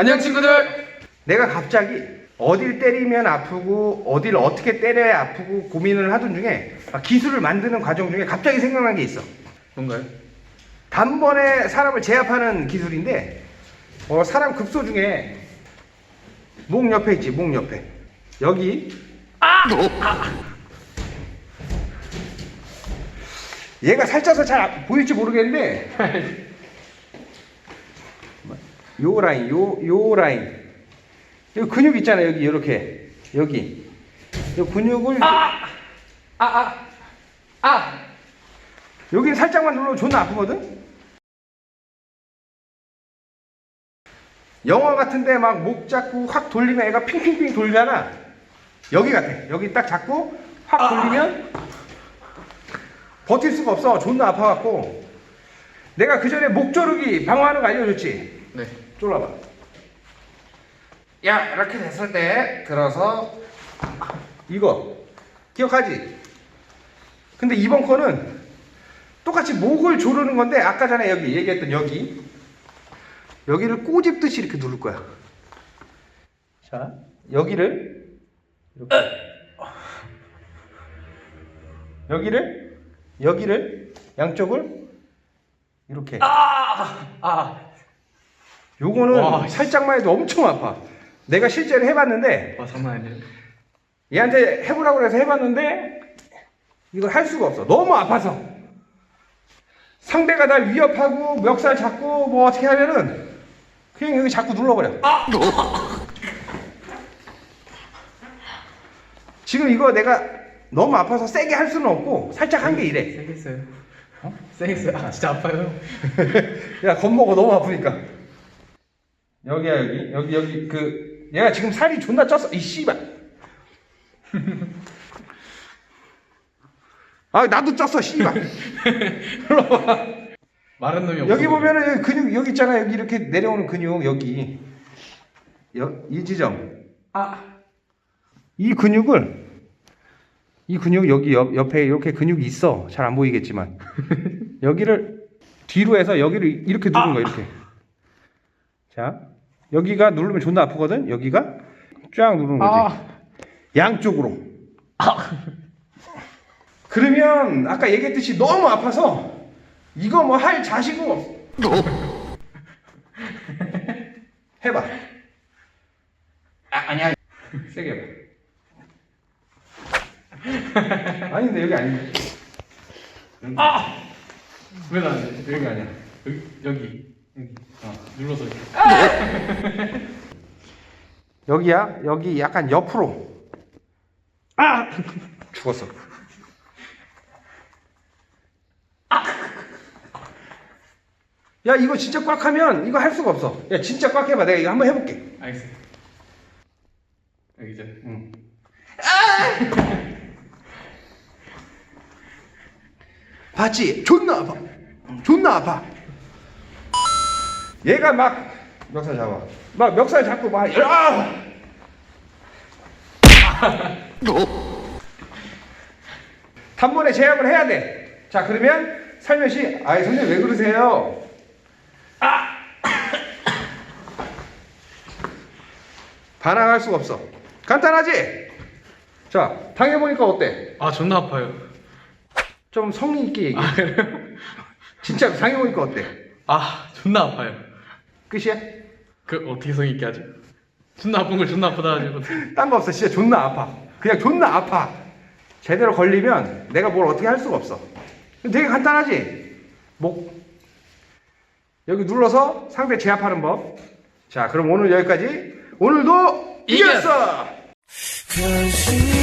안녕 친구들. 내가 갑자기 어딜 때리면 아프고 어딜 어떻게 때려야 아프고 고민을 하던 중에 아, 기술을 만드는 과정 중에 갑자기 생각난 게 있어. 뭔가요? 단번에 사람을 제압하는 기술인데 어, 사람 급소 중에 목 옆에 있지 목 옆에 여기 얘가 살쪄서 잘 아- 보일지 모르겠는데 요 라인 요 요 라인 요 근육 있잖아 여기 이렇게 여기 요 근육을 아, 아, 아. 여기 살짝만 눌러도 존나 아프거든? 영화 같은데 막 목 잡고 확 돌리면 애가 핑핑핑 돌잖아. 여기 같아. 여기 딱 잡고 확 돌리면 버틸 수가 없어. 존나 아파갖고. 내가 그 전에 목 조르기 방어하는 거 알려줬지? 네. 졸라봐. 야, 이렇게 됐을 때 들어서 이거 기억하지? 근데 이번 거는 똑같이 목을 조르는 건데 아까 전에 여기 얘기했던 여기 여기를 꼬집듯이 이렇게 누를 거야. 자, 여기를 이렇게 여기를 여기를 양쪽을 이렇게 아, 아. 요거는 와, 씨. 살짝만 해도 엄청 아파. 내가 실제로 해봤는데 와 장난 아니에요. 얘한테 해보라고 해서 해봤는데 이걸 할 수가 없어. 너무 아파서. 상대가 날 위협하고 멱살 잡고 뭐 어떻게 하면은 그냥 여기 자꾸 눌러버려. 지금 이거 내가 너무 아파서 세게 할 수는 없고 살짝 한 게 이래. 세게 했어요. 어? 세게 했어요. 아 진짜 아파요. 야 겁먹어 너무 아프니까. 여기야 여기 여기 여기 그 얘가 지금 살이 존나 쪘어. 이 씨발. 아 나도 쪘어 씨발. 마른 놈이 없어. 여기 보면은 여기 근육 여기 있잖아. 여기 이렇게 내려오는 근육 여기. 여, 이 지점. 아, 이 근육을 이 근육 여기 옆, 옆에 이렇게 근육이 있어. 잘 안 보이겠지만. 여기를 뒤로 해서 여기를 이렇게 누른 거야 이렇게 자 여기가 누르면 존나 아프거든? 여기가 쫙 누르는 거지. 아. 양쪽으로. 그러면 아까 얘기했듯이 너무 아파서 이거 뭐 할 자식은 없어 해봐. 아, 아니야. 세게 해봐. 아닌데 여기 아닌데 아. 왜 나안 돼? 여기 아니야. 여기 여기 여기 어, 눌러서 이렇게. 여기야 여기 약간 옆으로 아 죽었어 야 이거 진짜 꽉 하면 이거 할 수가 없어 야 진짜 꽉 해봐 내가 이거 한번 해볼게 알겠어요. 여기 이제. 응. 봤지? 존나 아파. 존나 아파. 얘가 막 멱살 잡아. 막 멱살 잡고 막 야! 단번에 제압을 해야 돼. 자 그러면 살며시 아이 선생님 왜 그러세요? 아! 반항할 수가 없어. 간단하지? 자 당해보니까 어때? 아 존나 아파요. 좀 성의 있게 얘기해. 아 그래요? 진짜 당해보니까 어때? 아 존나 아파요. 끝이야? 그 어떻게 성의 있게 하죠? 존나 아픈 걸 존나 아프다 가지고. 딴 거 없어. 진짜 존나 아파. 그냥 존나 아파. 제대로 걸리면 내가 뭘 어떻게 할 수가 없어. 되게 간단하지? 목. 여기 눌러서 상대 제압하는 법. 자, 그럼 오늘 여기까지. 오늘도 이겼어! 이겼어! You